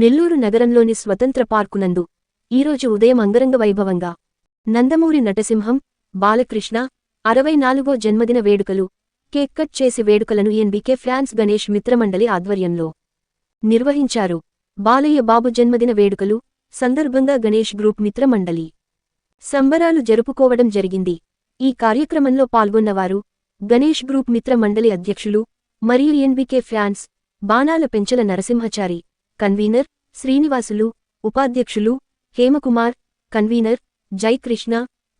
నెల్లూరు నగరంలోని స్వతంత్ర పార్కునందు ఈరోజు ఉదయం అంగరంగ వైభవంగా నందమూరి నటసింహం బాలకృష్ణ అరవై నాలుగో జన్మదిన వేడుకలు కేక్ కట్ చేసి వేడుకలను ఎన్బికే ఫ్యాన్స్ గణేష్ మిత్రమండలి ఆధ్వర్యంలో నిర్వహించారు. బాలయ్య బాబు జన్మదిన వేడుకలు సందర్భంగా గణేష్ గ్రూప్ మిత్రమండలి సంబరాలు జరుపుకోవడం జరిగింది. ఈ కార్యక్రమంలో పాల్గొన్నవారు గణేష్ గ్రూప్ మిత్ర మండలి అధ్యక్షులు మరియు ఎన్బికే ఫ్యాన్స్ బాణాల పెంచల నరసింహచారి కన్వీనర్ శ్రీనివాసులు ఉపాధ్యక్షులు హేమకుమార్ కన్వీనర్ జైకృష్ణ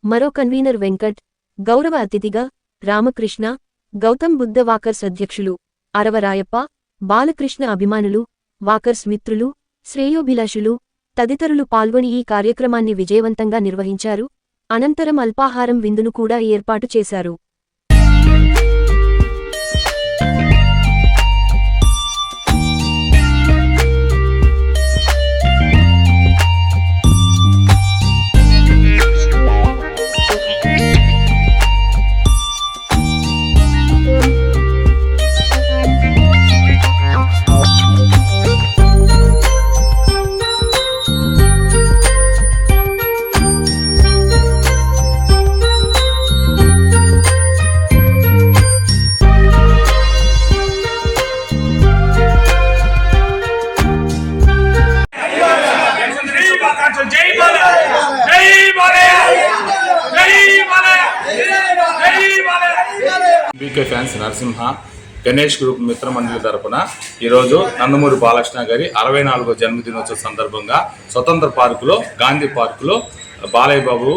మరో కన్వీనర్ వెంకట్ గౌరవ అతిథిగా రామకృష్ణ గౌతమ్ బుద్ధ వాకర్స్ అధ్యక్షులు అరవరాయప్ప బాలకృష్ణ అభిమానులు వాకర్స్ మిత్రులు శ్రేయోభిలాషులు తదితరులు పాల్గొని ఈ కార్యక్రమాన్ని విజయవంతంగా నిర్వహించారు. అనంతరం అల్పాహారం విందును కూడా ఏర్పాటు చేశారు. BK fans Narasimha Ganesh group మిత్రమండలి తరపున ఈరోజు నందమూరి బాలకృష్ణ గారి అరవై నాలుగో జన్మదినోత్సవ సందర్భంగా స్వతంత్ర పార్కులో గాంధీ పార్కులో బాలయ్య బాబు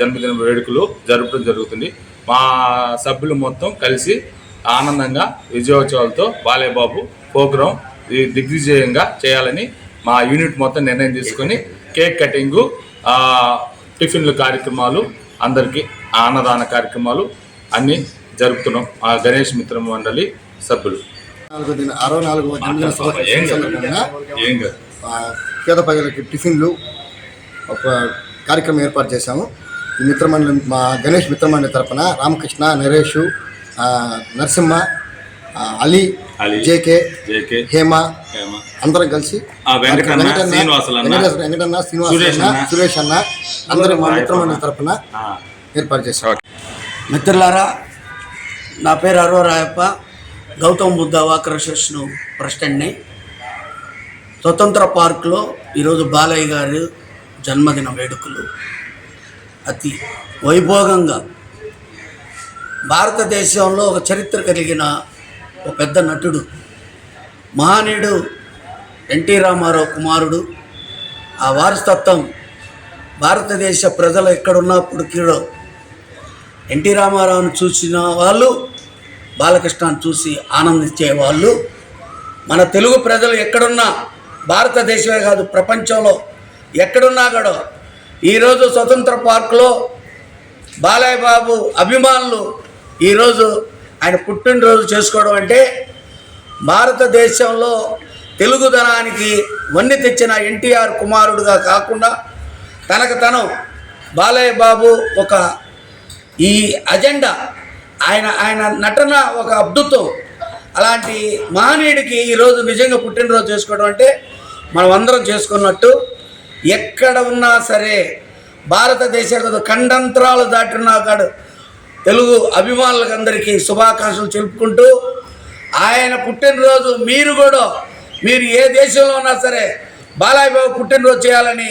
జన్మదిన వేడుకలు జరపడం జరుగుతుంది. మా సభ్యులు మొత్తం కలిసి ఆనందంగా విజయోత్సవాలతో బాలయ్య బాబు ప్రోగ్రాం ఈ దిగ్విజయంగా చేయాలని మా యూనిట్ మొత్తం నిర్ణయం తీసుకొని కేక్ కటింగు టిఫిన్లు కార్యక్రమాలు అందరికీ అన్నదాన కార్యక్రమాలు అన్నీ జరుపుతున్నాం ఆ గణేష్ మిత్ర మండలి సభ్యులు. నాలుగో దిన అరవై నాలుగవ జన్మదిన. సందర్భంగా పేద ప్రజలకి టిఫిన్లు ఒక కార్యక్రమం ఏర్పాటు చేశాము. ఈ మిత్రమండలి మా గణేష్ మిత్రమండలి తరపున రామకృష్ణ నరేష్ నరసింహ అలీ అలీ, జేకే జేకే హేమ అందరం కలిసి ఆ, వెంకటన్న, శ్రీనివాస్ సురేష్ అన్న. అన్న, సురేష్ అన్న. అందరూ మా మిత్రమండలి ఆ, ఏర్పాటు చేశాం. మిత్రులారా నా పేరు అరవరాయప్ప గౌతమ్ బుద్ధ వాకర్ ప్రెసిడెంట్ని స్వతంత్ర పార్క్లో ఈరోజు బాలయ్య గారు జన్మదిన వేడుకలు. అతి వైభోగంగా భారతదేశంలో ఒక చరిత్ర కలిగిన ఒక పెద్ద నటుడు మహానీయుడు ఎన్టీ రామారావు కుమారుడు. ఆ వారసత్వం భారతదేశ ప్రజలు ఎక్కడున్నప్పటికీ ఎన్టీ రామారావుని చూసిన వాళ్ళు బాలకృష్ణను చూసి ఆనందించే వాళ్ళు. మన తెలుగు ప్రజలు ఎక్కడున్నా భారతదేశమే కాదు ప్రపంచంలో ఎక్కడున్నా కూడా ఈరోజు స్వతంత్ర పార్కులో బాలయ్య బాబు అభిమానులు ఈరోజు ఆయన పుట్టినరోజు చేసుకోవడం అంటే భారతదేశంలో తెలుగుదనానికి వన్ని తెచ్చిన ఎన్టీఆర్ కుమారుడుగా కాకుండా తనకు తను బాలయ్య బాబు ఒక ఈ అజెండా ఆయన ఆయన నటన ఒక అద్భుతం. అలాంటి మహనీయుడికి ఈరోజు నిజంగా పుట్టినరోజు చేసుకోవడం అంటే మనం అందరం చేసుకున్నట్టు ఎక్కడ ఉన్నా సరే భారతదేశ ఖండంతరాలు దాటినా కాడు తెలుగు అభిమానులకు అందరికీ శుభాకాంక్షలు తెలుపుకుంటూ ఆయన పుట్టినరోజు మీరు కూడా మీరు ఏ దేశంలో ఉన్నా సరే బాలాయ్ బాబు పుట్టినరోజు చేయాలని